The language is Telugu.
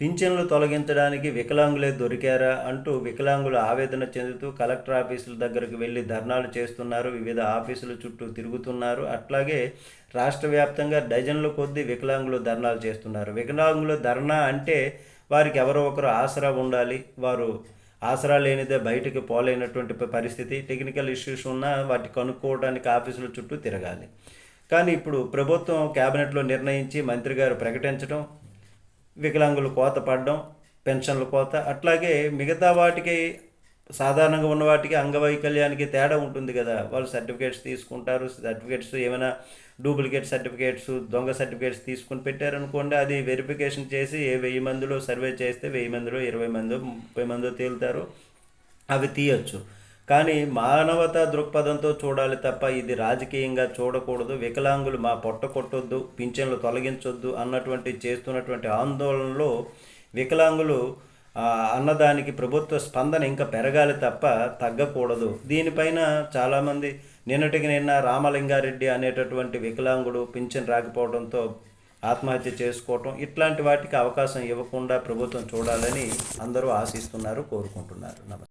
పింఛన్లు తొలగించడానికి వికలాంగులే దొరికారా అంటూ వికలాంగులు ఆవేదన చెందుతూ కలెక్టర్ ఆఫీసుల దగ్గరకు వెళ్ళి ధర్నాలు చేస్తున్నారు. వివిధ ఆఫీసుల చుట్టూ తిరుగుతున్నారు. అట్లాగే రాష్ట్ర వ్యాప్తంగా డజన్ల కొద్దీ వికలాంగులు ధర్నాలు చేస్తున్నారు. వికలాంగులు ధర్నా అంటే వారికి ఎవరో ఒకరు ఆసరా ఉండాలి. వారు ఆసరా లేనిదే బయటకు పోలేనటువంటి పరిస్థితి. టెక్నికల్ ఇష్యూస్ ఉన్నా వాటి కనుక్కోవడానికి ఆఫీసుల చుట్టూ తిరగాలి. కానీ ఇప్పుడు ప్రభుత్వం కేబినెట్లో నిర్ణయించి మంత్రి గారు ప్రకటించడం వికలాంగులు కోత పడడం పెన్షన్ల కోత అట్లాగే మిగతా వాటికి సాధారణంగా ఉన్న వాటికి అంగవైకల్యానికి తేడా ఉంటుంది కదా. వాళ్ళు సర్టిఫికేట్స్ తీసుకుంటారు సర్టిఫికేట్స్ ఏమైనా డూప్లికేట్ సర్టిఫికేట్స్ దొంగ సర్టిఫికేట్స్ తీసుకుని పెట్టారనుకోండి అది వెరిఫికేషన్ చేసి ఏ వెయ్యి మందిలో సర్వే చేస్తే వెయ్యి మందిలో ఇరవై మందో ముప్పై మందో తేలుతారు అవి తీయచ్చు. కానీ మానవతా దృక్పథంతో చూడాలి తప్ప ఇది రాజకీయంగా చూడకూడదు వికలాంగులు మా పొట్ట కొట్టొద్దు పింఛన్లు తొలగించొద్దు అన్నటువంటి చేస్తున్నటువంటి ఆందోళనలో వికలాంగులు అన్నదానికి ప్రభుత్వ స్పందన ఇంకా పెరగాలి తప్ప తగ్గకూడదు. దీనిపైన చాలామంది నిన్నటికి నిన్న రామలింగారెడ్డి అనేటటువంటి వికలాంగుడు పింఛన్ రాకపోవడంతో ఆత్మహత్య చేసుకోవటం ఇట్లాంటి వాటికి అవకాశం ఇవ్వకుండా ప్రభుత్వం చూడాలని అందరూ ఆశిస్తున్నారు కోరుకుంటున్నారు. నమస్తే.